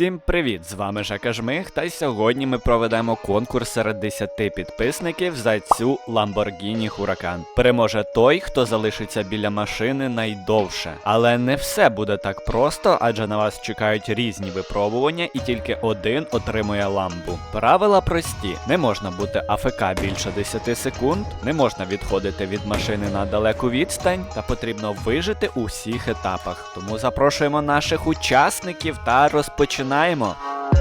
Всім привіт! З вами Жака Жмих, та сьогодні ми проведемо конкурс серед 10 підписників за цю Lamborghini Huracan. Переможе той, хто залишиться біля машини найдовше. Але не все буде так просто, адже на вас чекають різні випробування, і тільки один отримує ламбу. Правила прості: не можна бути АФК більше 10 секунд, не можна відходити від машини на далеку відстань, та потрібно вижити у всіх етапах. Тому запрошуємо наших учасників та розпочинаємо. I'm Nanaimo.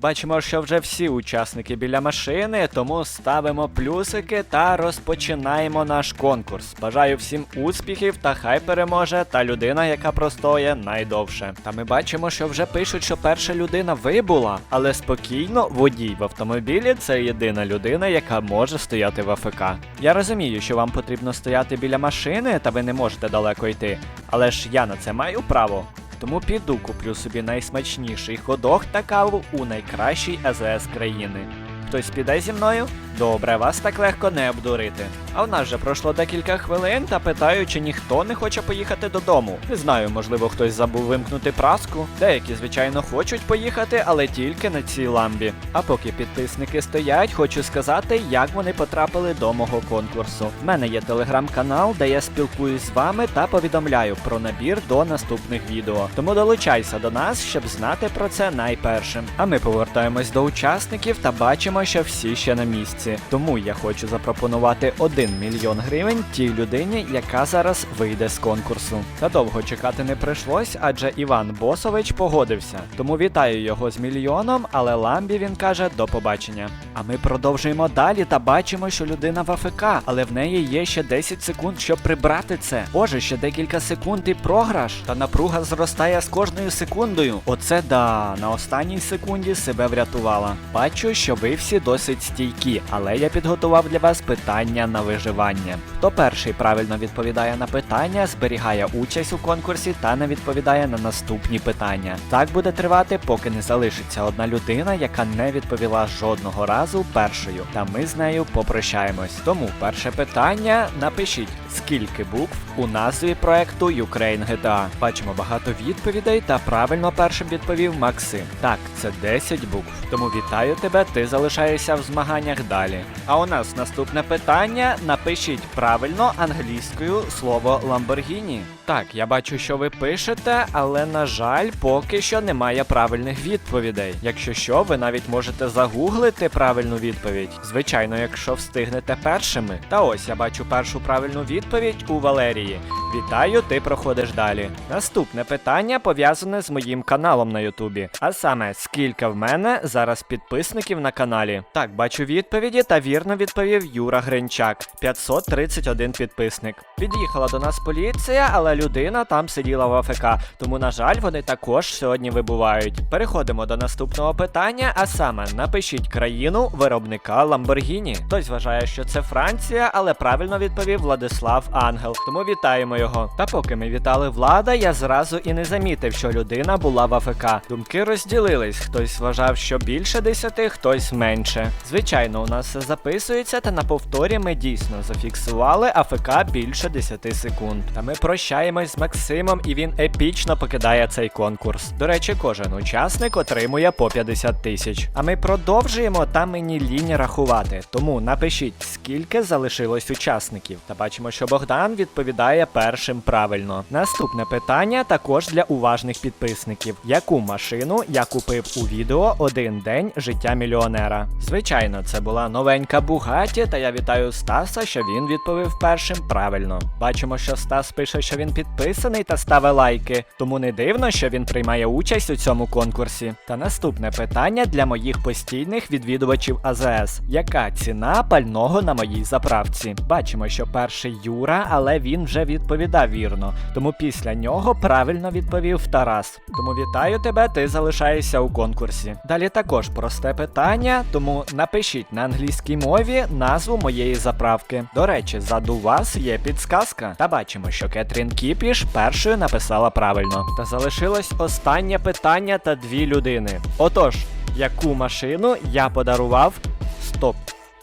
Бачимо, що вже всі учасники біля машини, тому ставимо плюсики та розпочинаємо наш конкурс. Бажаю всім успіхів та хай переможе та людина, яка простоє найдовше. Та ми бачимо, що вже пишуть, що перша людина вибула, але спокійно водій в автомобілі це єдина людина, яка може стояти в АФК. Я розумію, що вам потрібно стояти біля машини, та ви не можете далеко йти. Але ж я на це маю право. Тому піду куплю собі найсмачніший ходох та каву у найкращій АЗС країни. Хтось піде зі мною? Добре, вас так легко не обдурити. А в нас же пройшло декілька хвилин та питаю, чи ніхто не хоче поїхати додому. Не знаю, можливо, хтось забув вимкнути праску. Деякі, звичайно, хочуть поїхати, але тільки на цій ламбі. А поки підписники стоять, хочу сказати, як вони потрапили до мого конкурсу. В мене є телеграм-канал, де я спілкуюсь з вами та повідомляю про набір до наступних відео. Тому долучайся до нас, щоб знати про це найпершим. А ми повертаємось до учасників та бачимо, що всі ще на місці. Тому я хочу запропонувати 1 мільйон гривень тій людині, яка зараз вийде з конкурсу. Та довго чекати не прийшлось, адже Іван Босович погодився. Тому вітаю його з мільйоном, але ламбі він каже до побачення. А ми продовжуємо далі та бачимо, що людина в АФК, але в неї є ще 10 секунд, щоб прибрати це. Боже, ще декілька секунд і програш. Та напруга зростає з кожною секундою. Оце да, на останній секунді себе врятувала. Бачу, що ви всі досить стійкі, але я підготував для вас питання на виживання. Хто перший правильно відповідає на питання, зберігає участь у конкурсі та не відповідає на наступні питання. Так буде тривати, поки не залишиться одна людина, яка не відповіла жодного разу першою. Та ми з нею попрощаємось. Тому перше питання: напишіть, скільки букв у назві проекту Ukraine GTA. Бачимо багато відповідей, та правильно першим відповів Максим. Так, це 10 букв. Тому вітаю тебе, ти залишаєшся в змаганнях далі. А у нас наступне питання: напишіть правильно англійською слово Lamborghini. Так, я бачу, що ви пишете, але на жаль, поки що немає правильних відповідей. Якщо що, ви навіть можете загуглити правильну відповідь. Звичайно, якщо встигнете першими. Та ось я бачу першу правильну відповідь у Валерії. Вітаю, ти проходиш далі. Наступне питання пов'язане з моїм каналом на Ютубі. А саме, скільки в мене зараз підписників на каналі? Так, бачу відповіді та вірно відповів Юра Гринчак. 531 підписник. Під'їхала до нас поліція, але людина там сиділа в АФК, тому, на жаль, вони також сьогодні вибувають. Переходимо до наступного питання, а саме напишіть країну виробника Lamborghini. Хтось вважає, що це Франція, але правильно відповів Владислав Ангел. Тому вітаємо його. Та поки ми вітали влада, я зразу і не замітив, що людина була в АФК. Думки розділились. Хтось вважав, що більше 10, хтось менше. Звичайно, у нас все записується, та на повторі ми дійсно зафіксували АФК більше 10 секунд. Та ми прощаємось з Максимом, і він епічно покидає цей конкурс. До речі, кожен учасник отримує по 50 тисяч. А ми продовжуємо та мені лінь рахувати. Тому напишіть, скільки залишилось учасників. Та бачимо, що Богдан відповідає першим правильно. Наступне питання також для уважних підписників: яку машину я купив у відео один день життя мільйонера? Звичайно, це була новенька Бугаті, та я вітаю Стаса, що він відповів першим правильно. Бачимо, що Стас пише, що він підписаний та ставить лайки, тому не дивно, що він приймає участь у цьому конкурсі. Та наступне питання для моїх постійних відвідувачів АЗС: яка ціна пального на моїй заправці? Бачимо, що перший Юра, але він вже відповідав вірно. Тому після нього правильно відповів Тарас. Тому вітаю тебе, ти залишаєшся у конкурсі. Далі також просте питання, тому напишіть на англійській мові назву моєї заправки. До речі, ззаду вас є підсказка. Та бачимо, що Кетрін Кіпіш першою написала правильно. Та залишилось останнє питання та дві людини. Отож, яку машину я подарував? Стоп.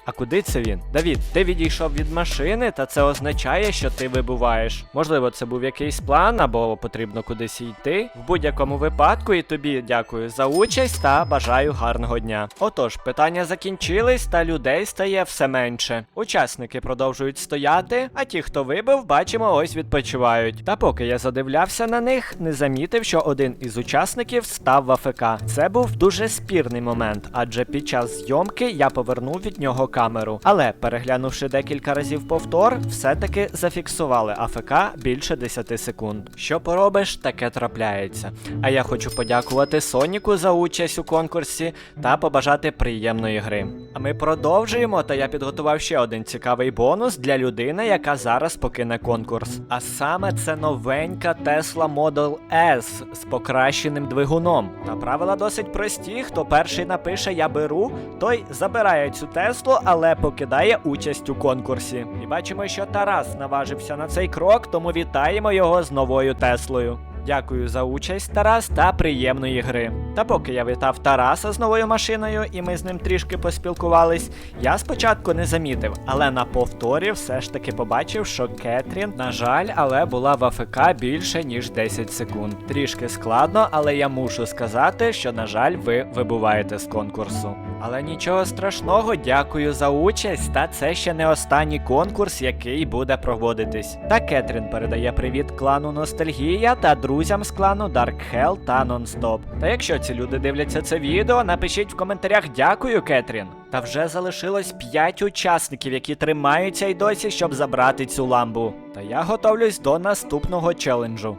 А куди це він? Давід, ти відійшов від машини, та це означає, що ти вибуваєш. Можливо, це був якийсь план, або потрібно кудись йти. В будь-якому випадку, і тобі дякую за участь та бажаю гарного дня. Отож, питання закінчились, та людей стає все менше. Учасники продовжують стояти, а ті, хто вибив, бачимо, ось відпочивають. Та поки я задивлявся на них, не замітив, що один із учасників став в АФК. Це був дуже спірний момент, адже під час зйомки я повернув від нього камеру. Але переглянувши декілька разів повтор, все-таки зафіксували АФК більше 10 секунд. Що поробиш, таке трапляється. А я хочу подякувати Соніку за участь у конкурсі та побажати приємної гри. А ми продовжуємо, та я підготував ще один цікавий бонус для людини, яка зараз покине конкурс. А саме це новенька Tesla Model S з покращеним двигуном. Та правила досить прості. Хто перший напише Я беру, той забирає цю Теслу, але покидає участь у конкурсі. І бачимо, що Тарас наважився на цей крок, тому вітаємо його з новою Теслою. Дякую за участь, Тарас, та приємної гри. Та поки я вітав Тараса з новою машиною, і ми з ним трішки поспілкувались, я спочатку не замітив, але на повторі все ж таки побачив, що Кетрін, на жаль, але була в АФК більше ніж 10 секунд. Трішки складно, але я мушу сказати, що, на жаль, ви вибуваєте з конкурсу. Але нічого страшного, дякую за участь. Та це ще не останній конкурс, який буде проводитись. Та Кетрін передає привіт клану Ностальгія та друзям з клану Dark Hell та Nonstop. Та якщо ці люди дивляться це відео, напишіть в коментарях дякую, Кетрін. Та вже залишилось 5 учасників, які тримаються й досі, щоб забрати цю ламбу. Та я готовлюсь до наступного челенджу.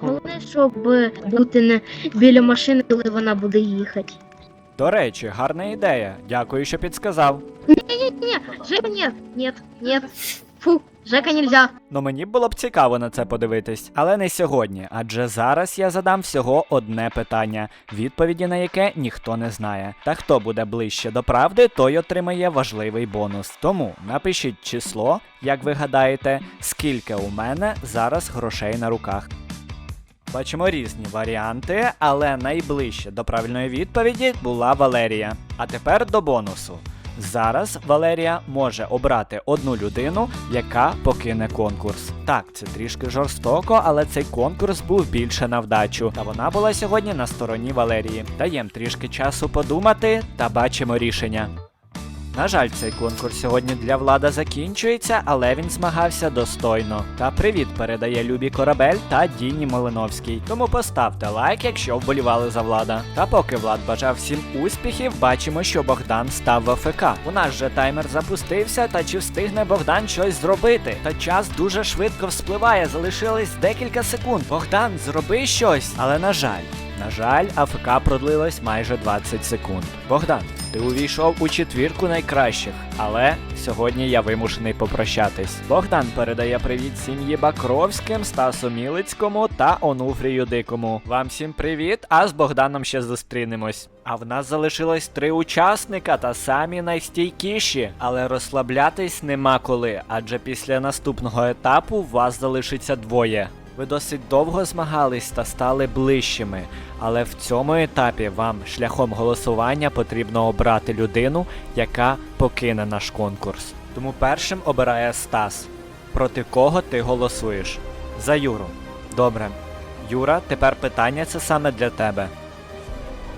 Головне, щоб бути не біля машини, коли вона буде їхати. До речі, гарна ідея. Дякую, що підсказав. Не, Жека, нет, нет, нет. Фу, Жека нельзя. Ну мені було б цікаво на це подивитись, але не сьогодні, адже зараз я задам всього одне питання, відповіді на яке ніхто не знає. Та хто буде ближче до правди, той отримає важливий бонус. Тому напишіть число, як ви гадаєте, скільки у мене зараз грошей на руках. Бачимо різні варіанти, але найближче до правильної відповіді була Валерія. А тепер до бонусу. Зараз Валерія може обрати одну людину, яка покине конкурс. Так, це трішки жорстоко, але цей конкурс був більше на вдачу. Та вона була сьогодні на стороні Валерії. Даєм трішки часу подумати та бачимо рішення. На жаль, цей конкурс сьогодні для влада закінчується, але він змагався достойно. Та привіт передає Любі Корабель та Діні Малиновський. Тому поставте лайк, якщо вболівали за влада. Та поки влад бажав всім успіхів, бачимо, що Богдан став в АФК. У нас же таймер запустився, та чи встигне Богдан щось зробити? Та час дуже швидко вспливає, залишилось декілька секунд. Богдан, зроби щось, але на жаль. На жаль, АФК продлилось майже 20 секунд. Богдан, ти увійшов у четвірку найкращих, але сьогодні я вимушений попрощатись. Богдан передає привіт сім'ї Бакровським, Стасу Мілицькому та Онуфрію Дикому. Вам всім привіт, а з Богданом ще зустрінемось. А в нас залишилось три учасника та самі найстійкіші, але розслаблятись нема коли, адже після наступного етапу вас залишиться двоє. Ви досить довго змагались та стали ближчими, але в цьому етапі вам шляхом голосування потрібно обрати людину, яка покине наш конкурс. Тому першим обирає Стас. Проти кого ти голосуєш? За Юру. Добре. Юра, тепер питання це саме для тебе.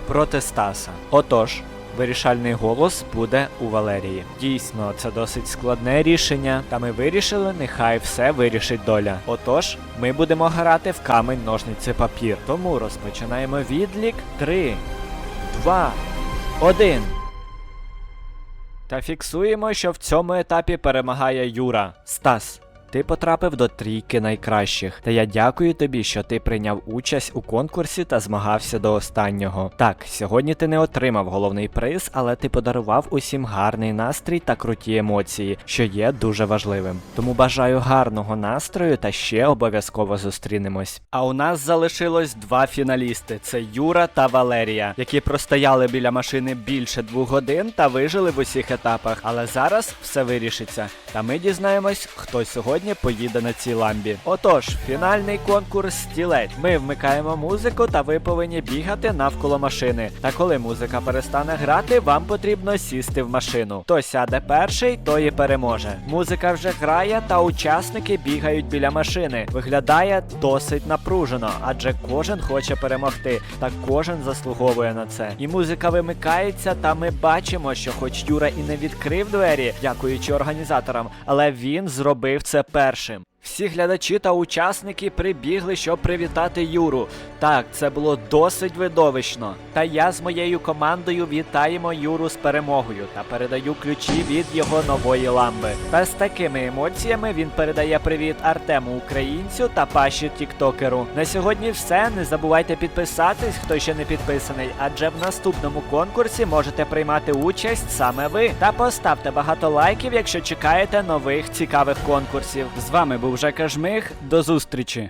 Проти Стаса. Отож, вирішальний голос буде у Валерії. Дійсно, це досить складне рішення, та ми вирішили, нехай все вирішить доля. Отож, ми будемо грати в камень, ножниці, папір. Тому розпочинаємо відлік 3, 2, 1. Та фіксуємо, що в цьому етапі перемагає Юра. Стас. Ти потрапив до трійки найкращих, та я дякую тобі, що ти прийняв участь у конкурсі та змагався до останнього. Так, сьогодні ти не отримав головний приз, але ти подарував усім гарний настрій та круті емоції, що є дуже важливим. Тому бажаю гарного настрою та ще обов'язково зустрінемось. А у нас залишилось два фіналісти: це Юра та Валерія, які простояли біля машини більше двох годин та вижили в усіх етапах. Але зараз все вирішиться. Та ми дізнаємось, хто сьогодні сьогодні поїде на цій ламбі. Отож, фінальний конкурс стілець. Ми вмикаємо музику, та ви повинні бігати навколо машини. Та коли музика перестане грати, вам потрібно сісти в машину. Хто сяде перший, той і переможе. Музика вже грає, та учасники бігають біля машини. Виглядає досить напружено, адже кожен хоче перемогти, та кожен заслуговує на це. І музика вимикається, та ми бачимо, що хоч Юра і не відкрив двері, дякуючи організаторам, але він зробив це першим. Всі глядачі та учасники прибігли, щоб привітати Юру. Так, це було досить видовищно. Та я з моєю командою вітаємо Юру з перемогою та передаю ключі від його нової ламби. Та з такими емоціями він передає привіт Артему Українцю та Паші Тіктокеру. На сьогодні все. Не забувайте підписатись, хто ще не підписаний, адже в наступному конкурсі можете приймати участь саме ви. Та поставте багато лайків, якщо чекаєте нових цікавих конкурсів. З вами був Жека Жмих. До зустрічі!